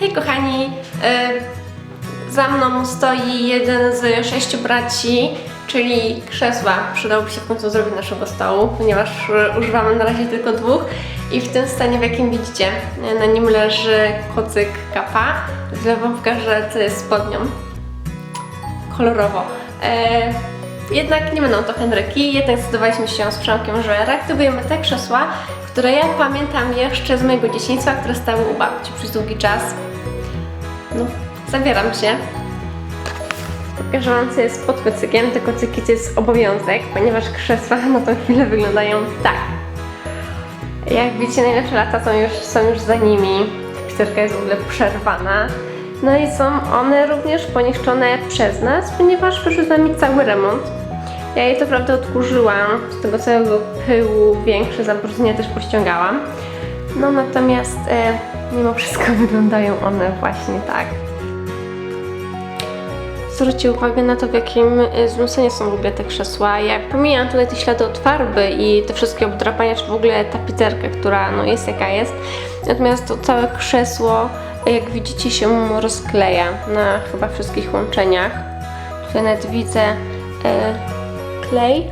Hej kochani, e, za mną stoi jeden z sześciu braci, czyli krzesła. Przydałoby się w końcu zrobić naszego stołu, ponieważ e, używamy na razie tylko dwóch i w tym stanie, w jakim widzicie, e, na nim leży kocyk kapa. Źle wam pokażę, co jest pod nią. Kolorowo. Jednak nie będą to Henryki, jednak zdecydowaliśmy się z Przemkiem, że reaktywujemy te krzesła, które ja pamiętam jeszcze z mojego dzieciństwa, które stały u babci przez długi czas. No, zabieram się. Co jest pod kocykiem. Te kocyki to jest obowiązek, ponieważ krzesła na tą chwilę wyglądają tak. Jak widzicie, najlepsze lata są już, są już za nimi. Piterka jest w ogóle przerwana. No i są one również poniszczone przez nas, ponieważ wyszły z nami cały remont. Ja je to prawda odkurzyłam, z tego całego pyłu większe zabrudzenia też pościągałam. No natomiast e, mimo wszystko wyglądają one właśnie tak. Zwróćcie uwagę na to, w jakim e, złym stanie są w ogóle te krzesła. Ja pomijam tutaj te ślady od farby i te wszystkie obdrapania, czy w ogóle ta piterkę, która no jest jaka jest. Natomiast to całe krzesło, jak widzicie, się rozkleja na chyba wszystkich łączeniach. Tutaj nawet widzę e, klej,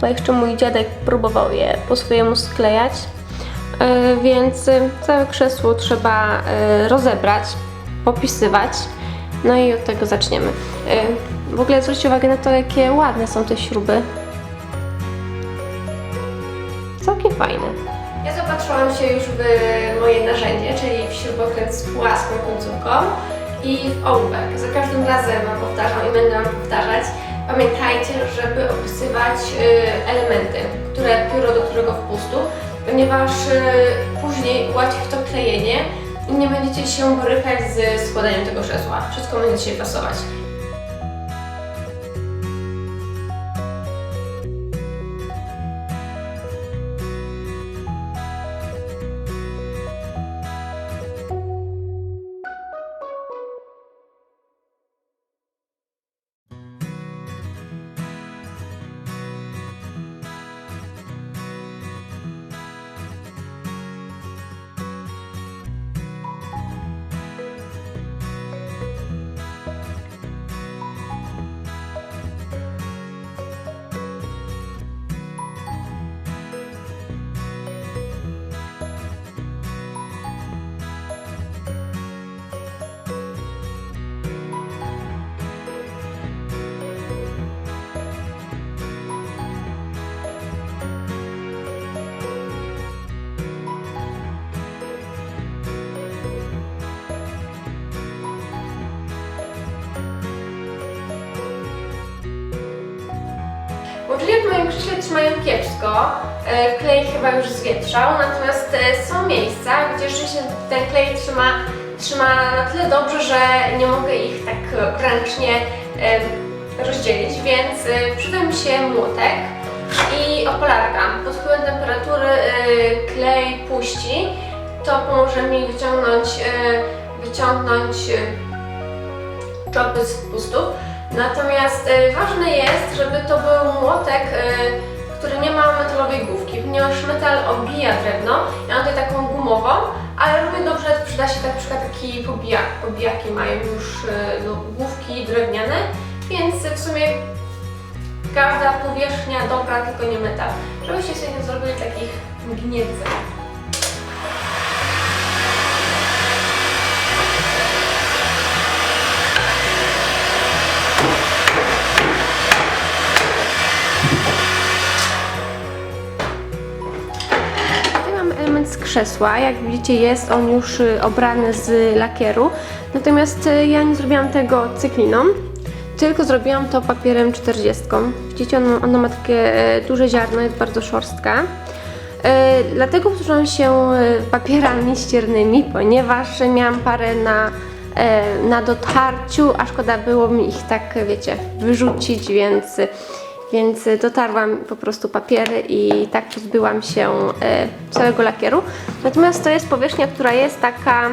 bo jeszcze mój dziadek próbował je po swojemu sklejać. E, więc e, całe krzesło trzeba e, rozebrać, popisywać. No i od tego zaczniemy. W ogóle zwróćcie uwagę na to, jakie ładne są te śruby. Całkiem fajne. Ja zapatrzyłam się już w moje narzędzie, czyli w śrubokręt z płaską końcówką i w ołówek. Za każdym razem powtarzam i będę powtarzać. Pamiętajcie, żeby opisywać y, elementy, które pióro do którego wpustu, ponieważ y, później ułatwi to klejenie i nie będziecie się borykać z składaniem tego krzesła. Wszystko będzie się pasować. W moim krześle trzymają kiepsko. E, Klej chyba już zwietrzał, natomiast e, są miejsca, gdzie rzeczywiście ten klej trzyma, trzyma na tyle dobrze, że nie mogę ich tak ręcznie e, rozdzielić, więc przyda mi się młotek i opalarka. Pod wpływem temperatury klej puści, to pomoże mi wyciągnąć, wyciągnąć czopy z pustów. Natomiast e, ważne jest, żeby to był młotek, e, który nie ma metalowej główki, ponieważ metal obija drewno. Ja mam tutaj taką gumową, ale równie dobrze przyda się tak, przykład taki pobijak. Pobijaki mają już e, no, główki drewniane, więc w sumie każda powierzchnia dobra, tylko nie metal. Żebyście sobie nie zrobili takich gniedzek. Krzesła. Jak widzicie, jest on już y, obrany z lakieru. Natomiast y, ja nie zrobiłam tego cykliną, tylko zrobiłam to papierem 40. Widzicie, ono, ono ma takie e, duże ziarno, jest bardzo szorstka. E, Dlatego posłużyłam się e, papierami ściernymi, ponieważ miałam parę na, na dotarciu, a szkoda było mi ich tak, wiecie, wyrzucić, więc, więc dotarłam po prostu papiery i tak pozbyłam się e, całego lakieru. Natomiast to jest powierzchnia, która jest taka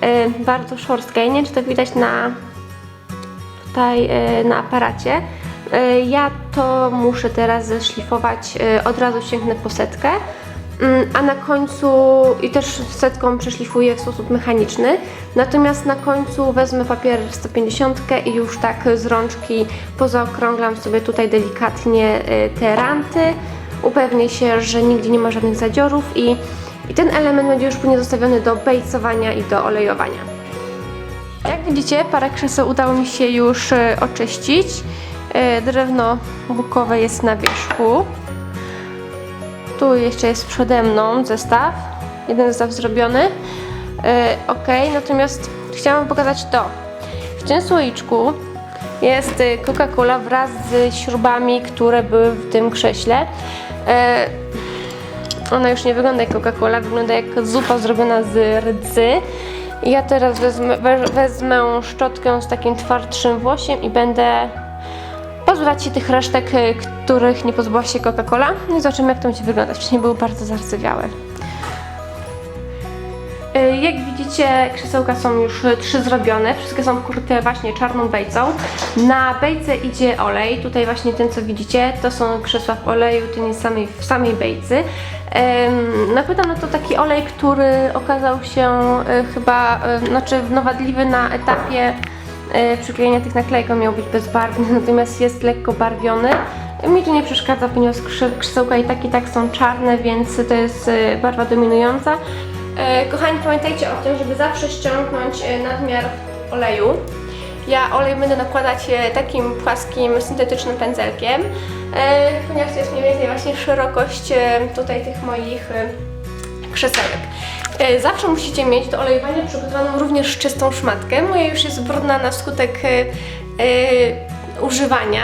e, bardzo szorstka. Ja nie wiem, czy to widać na, tutaj e, na aparacie. E, Ja to muszę teraz zeszlifować, e, od razu sięgnę po setkę A na końcu i też setką przeszlifuję w sposób mechaniczny. Natomiast na końcu wezmę papier 150 i już tak z rączki pozaokrąglam sobie tutaj delikatnie y, te ranty. Upewnię się, że nigdzie nie ma żadnych zadziorów i, i ten element będzie już później zostawiony do bejcowania i do olejowania. Jak widzicie, parę krzeseł udało mi się już e, oczyścić. E, Drewno bukowe jest na wierzchu. Tu jeszcze jest przede mną zestaw. Jeden zestaw zrobiony. E, ok, natomiast chciałam pokazać to. W tym słoiczku jest e, Coca-Cola wraz z śrubami, które były w tym krześle. E, ona już nie wygląda jak Coca-Cola, wygląda jak zupa zrobiona z rdzy. Ja teraz wezmę, we- wezmę szczotkę z takim twardszym włosiem i będę pozbywać się tych resztek, y, których nie pozbyła się Coca-Cola. No i zobaczymy jak to będzie wyglądać. Wcześniej były bardzo zardzewiałe. Y, Jak widzicie, krzesełka są już y, trzy zrobione. Wszystkie są pokryte właśnie czarną bejcą. Na bejce idzie olej. Tutaj właśnie ten, co widzicie, to są krzesła w oleju, ten jest samej, w samej bejcy. Napytam, no to taki olej, który okazał się chyba, znaczy wadliwy na etapie przyklejenia tych naklejek. On miał być bezbarwny, natomiast jest lekko barwiony. Mi to nie przeszkadza, ponieważ krze- krzesełka i tak i tak są czarne, więc to jest y, barwa dominująca. E, Kochani, pamiętajcie o tym, żeby zawsze ściągnąć e, nadmiar oleju. Ja olej będę nakładać e, takim płaskim, syntetycznym pędzelkiem, e, ponieważ to jest mniej więcej właśnie szerokość e, tutaj tych moich e, krzesełek. E, Zawsze musicie mieć do olejowania przygotowaną również czystą szmatkę. Moja już jest brudna na skutek e, używania.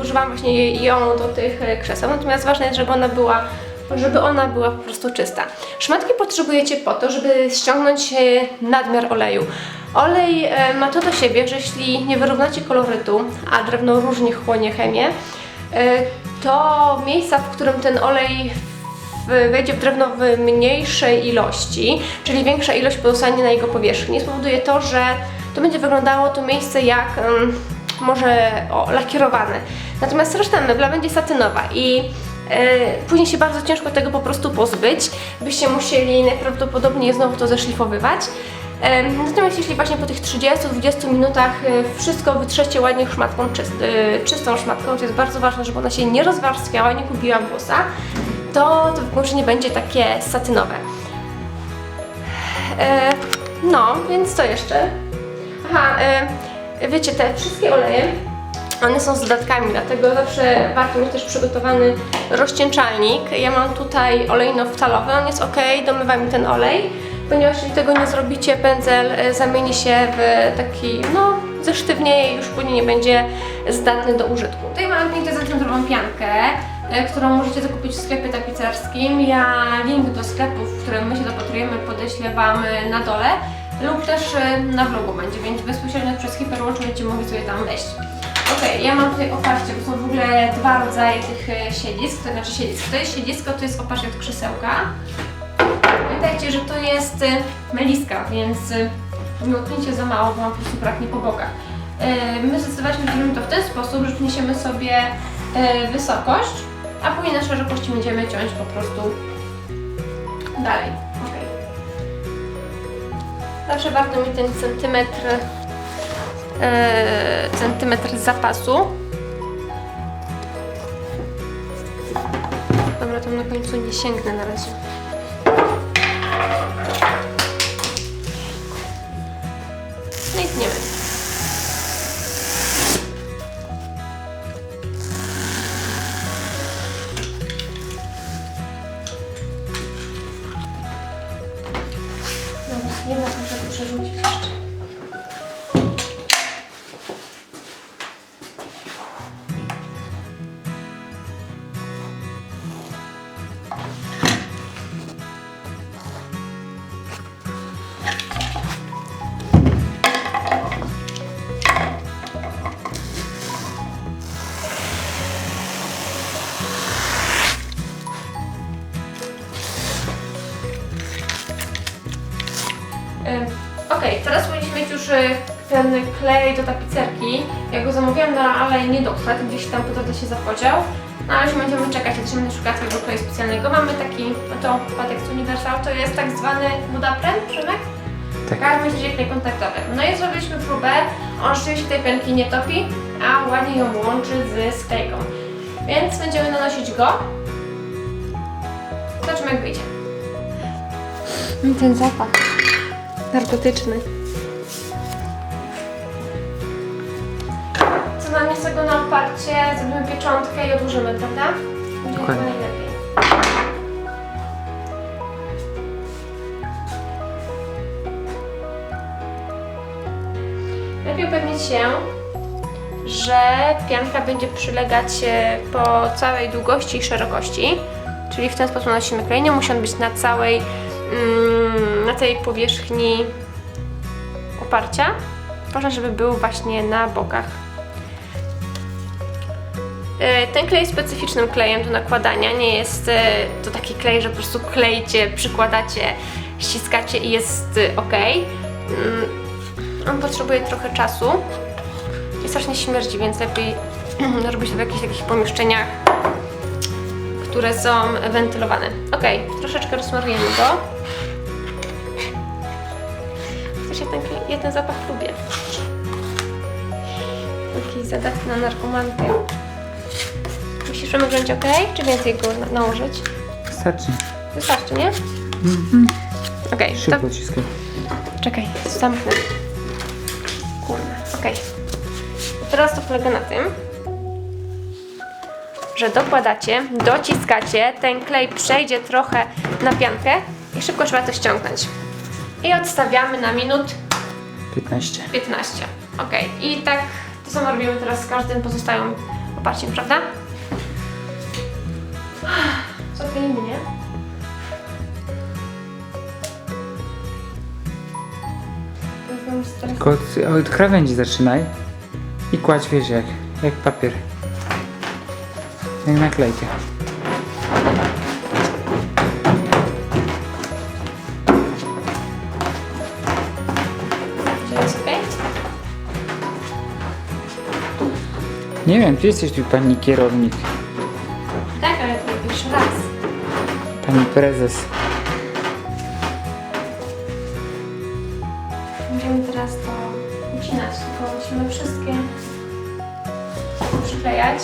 Używam właśnie ją do tych krzeseł, natomiast ważne jest, żeby ona była żeby ona była po prostu czysta. Szmatki potrzebujecie po to, żeby ściągnąć nadmiar oleju. Olej ma to do siebie, że jeśli nie wyrównacie kolorytu, a drewno różnie chłonie chemię, to miejsca, w którym ten olej wejdzie w drewno w mniejszej ilości, czyli większa ilość pozostanie na jego powierzchni, spowoduje to, że to będzie wyglądało to miejsce jak em, może o, lakierowane. Natomiast reszta mebla będzie satynowa i e, później się bardzo ciężko tego po prostu pozbyć. Byście musieli najprawdopodobniej znowu to zeszlifowywać. Natomiast jeśli właśnie po tych 30-20 minutach e, wszystko wytrzecie ładnie szmatką, e, czystą szmatką, to jest bardzo ważne, żeby ona się nie rozwarstwiała, nie gubiła włosa, to to wykończenie będzie takie satynowe. E, no, więc co jeszcze? Aha, e, wiecie, te wszystkie oleje, one są z dodatkami, dlatego zawsze warto mieć też przygotowany rozcieńczalnik. Ja mam tutaj olej noftalowy, on jest ok, domywa mi ten olej, ponieważ jeśli tego nie zrobicie, pędzel e, zamieni się w taki, no, zesztywnieje i już później nie będzie zdatny do użytku. Tutaj mam pięknie zacentrową piankę, którą możecie zakupić w sklepie tapicerskim. Ja link do sklepu, w którym my się dopatrujemy, podeślę Wam e, na dole lub też e, na vlogu będzie, więc bezpośrednio przez hiperłącz będziecie mogli sobie tam wejść. Okej, ja mam tutaj oparcie, bo są w ogóle dwa rodzaje tych e, siedzisk, to znaczy siedzisk. To jest siedzisko, to jest oparcie od krzesełka. Pamiętajcie, że to jest e, meliska, więc e, nie utknijcie za mało, bo mam po prostu braknie po bokach. E, My zdecydowaliśmy, że robimy to w ten sposób, że przeniesiemy sobie e, wysokość, a później na szerokości będziemy ciąć po prostu dalej. Okej. Zawsze warto mieć ten centymetr, e, centymetr zapasu. Dobra, tam na końcu nie sięgnę na razie. No i tniemy. Teraz powinniśmy mieć już y, ten klej do tapicerki. Ja go zamówiłam, no ale nie doszedł, gdzieś tam po drodze się zapodział. No ale już będziemy czekać, zaczniemy szukać tego kleju specjalnego. Mamy taki, no to Patex Universal, to jest tak zwany wodaprem, Przemek? Tak. W każdym razie klej kontaktowy. No i zrobiliśmy próbę, on rzeczywiście tej pęki nie topi, a ładnie ją łączy z sklejką. Więc będziemy nanosić go. Zobaczymy jak wyjdzie. Ten zapach narkotyczny. Co nam jest tego na oparcie, zrobimy pieczątkę i odłożymy, prawda? Będzie Dokładnie. najlepiej. Lepiej upewnić się, że pianka będzie przylegać e, po całej długości i szerokości. Czyli w ten sposób nanosimy klej. Nie musi on być na całej, na tej powierzchni oparcia. Ważne, żeby był właśnie na bokach. E, Ten klej jest specyficznym klejem do nakładania. Nie jest e, to taki klej, że po prostu klejcie, przykładacie, ściskacie i jest ok. On potrzebuje trochę czasu i strasznie śmierdzi, więc lepiej robić to w jakichś pomieszczeniach, które są wentylowane. Ok, troszeczkę rozmarujemy go. Ja ten, zapach lubię. Taki zadatny na narkomankę. Że będzie ok? Czy więcej go na- nałożyć? Wystarczy. Wystarczy, nie? Okej, to Szybko ciskaj. Czekaj, zamknę. Kurna, okej. Teraz to polega na tym, że dokładacie, dociskacie, ten klej przejdzie trochę na piankę i szybko trzeba to ściągnąć. I odstawiamy na minut 15. 15. Ok, i tak to samo robimy teraz z każdym pozostałym oparciem, prawda? Zakleimy, nie? Tylko od, od krawędzi zaczynaj i kładź, wiesz, jak, jak papier. Jak naklejkę. Nie wiem, ty jesteś tu pani kierownik, Tak, ale to pierwszy raz. pani prezes. Będziemy teraz to ucinać, tylko musimy wszystkie przyklejać.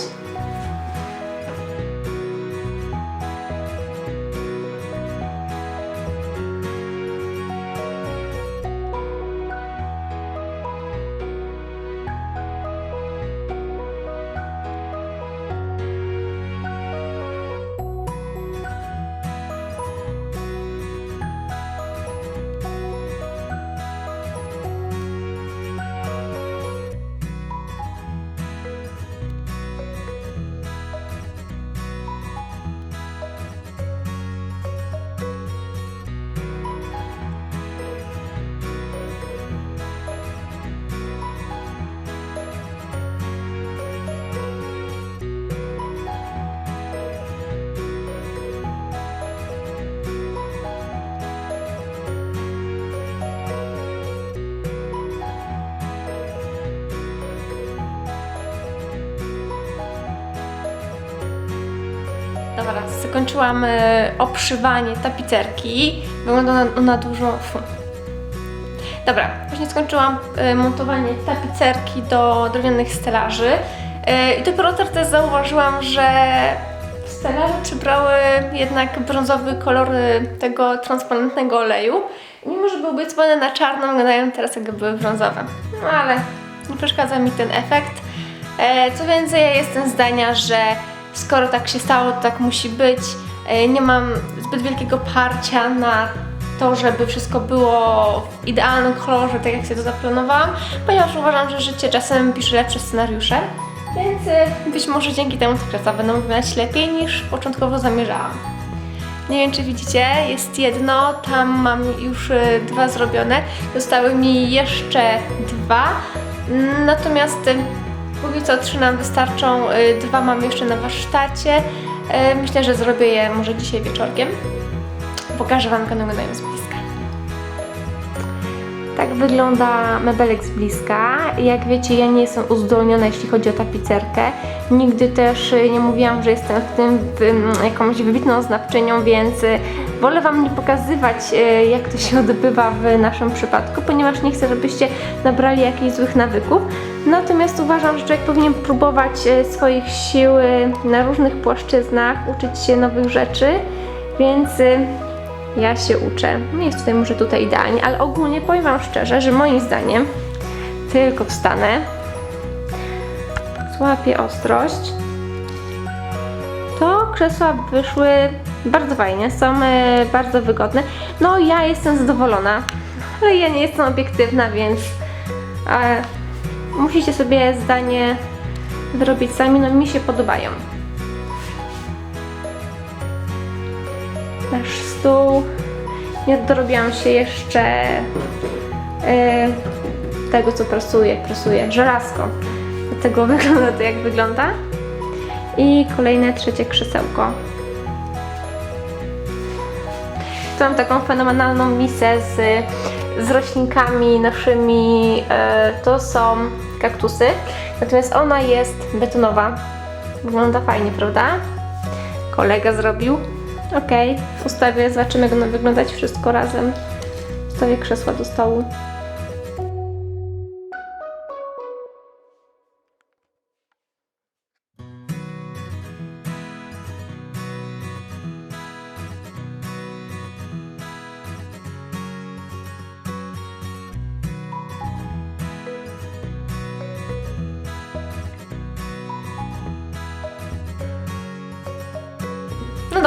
Dobra, zakończyłam e, obszywanie tapicerki. Wygląda ona dużo. Dobra, właśnie skończyłam e, montowanie tapicerki do drewnianych stelaży. E, I dopiero teraz zauważyłam, że stelaże przybrały jednak brązowy kolor tego transparentnego oleju. Mimo, że były obiecywane na czarno, wyglądają teraz jakby były brązowe. No ale nie przeszkadza mi ten efekt. E, Co więcej, ja jestem zdania, że skoro tak się stało, to tak musi być. E, Nie mam zbyt wielkiego parcia na to, żeby wszystko było w idealnym kolorze, tak jak sobie to zaplanowałam, ponieważ uważam, że życie czasem pisze lepsze scenariusze, więc e, być może dzięki temu te kresła będą wyglądać lepiej niż początkowo zamierzałam. Nie wiem, czy widzicie, jest jedno, tam mam już e, dwa zrobione, zostały mi jeszcze dwa, natomiast póki co trzy nam wystarczą, e, dwa mam jeszcze na warsztacie. E, Myślę, że zrobię je może dzisiaj wieczorkiem. Pokażę Wam, jak one wyglądają z bliska. Tak wygląda mebelek z bliska. Jak wiecie, ja nie jestem uzdolniona, jeśli chodzi o tapicerkę. Nigdy też y, nie mówiłam, że jestem w tym wy- jakąś wybitną znawczynią, więc y, wolę Wam nie pokazywać, y, jak to się odbywa w naszym przypadku, ponieważ nie chcę, żebyście nabrali jakichś złych nawyków. Natomiast uważam, że człowiek powinien próbować swoich sił na różnych płaszczyznach, uczyć się nowych rzeczy, więc ja się uczę. Nie jest tutaj może tutaj idealnie, ale ogólnie powiem Wam szczerze, że moim zdaniem tylko wstanę, złapię ostrość, to krzesła wyszły bardzo fajnie, są e, bardzo wygodne. No ja jestem zadowolona, ale ja nie jestem obiektywna, więc e, musicie sobie zdanie wyrobić sami, no mi się podobają. Stół. Nie dorobiłam się jeszcze e, tego, co prasuję. Prasuję żelazko. Dlatego wygląda to, jak wygląda. I kolejne trzecie krzesełko. Tu mam taką fenomenalną misę z, z roślinkami naszymi. E, to są kaktusy. Natomiast ona jest betonowa. Wygląda fajnie, prawda? Kolega zrobił. Okej, w ustawie zobaczymy, jak będą wyglądać wszystko razem. Ustawię krzesła do stołu.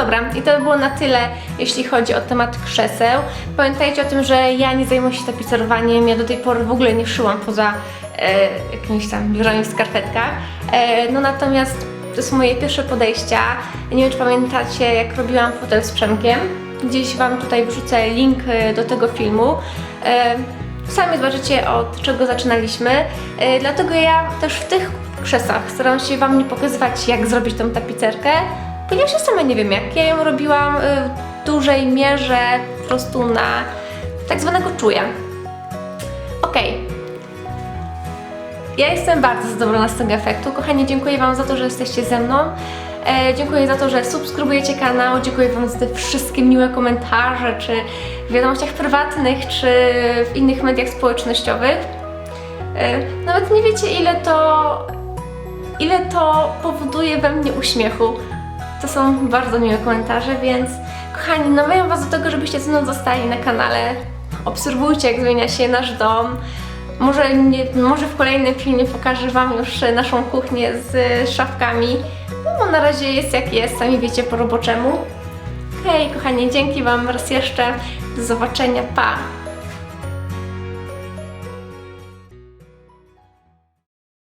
Dobra, i to by było na tyle, jeśli chodzi o temat krzeseł. Pamiętajcie o tym, że ja nie zajmuję się tapicerowaniem, ja do tej pory w ogóle nie szyłam poza e, jakimiś tam biurami w skarpetkach. E, no natomiast to są moje pierwsze podejścia. Nie wiem, czy pamiętacie, jak robiłam fotel z Przemkiem. Gdzieś Wam tutaj wrzucę link e, do tego filmu. E, Sami zobaczycie od czego zaczynaliśmy. E, Dlatego ja też w tych krzesłach staram się Wam nie pokazywać, jak zrobić tą tapicerkę, ponieważ ja sama nie wiem jak. Ja ją robiłam y, w dużej mierze po prostu na tak zwanego czuja. Okej. Ja jestem bardzo zadowolona z tego efektu. Kochani, dziękuję Wam za to, że jesteście ze mną. E, dziękuję za to, że subskrybujecie kanał. Dziękuję Wam za te wszystkie miłe komentarze, czy w wiadomościach prywatnych, czy w innych mediach społecznościowych. E, nawet nie wiecie, ile to, ile to powoduje we mnie uśmiechu. To są bardzo miłe komentarze, więc kochani, namawiam Was do tego, żebyście ze mną zostali na kanale. Obserwujcie, jak zmienia się nasz dom. Może, nie, może w kolejnym filmie pokażę Wam już naszą kuchnię z szafkami. No bo na razie jest jak jest, sami wiecie po roboczemu. Hej, kochani, dzięki Wam raz jeszcze. Do zobaczenia, pa!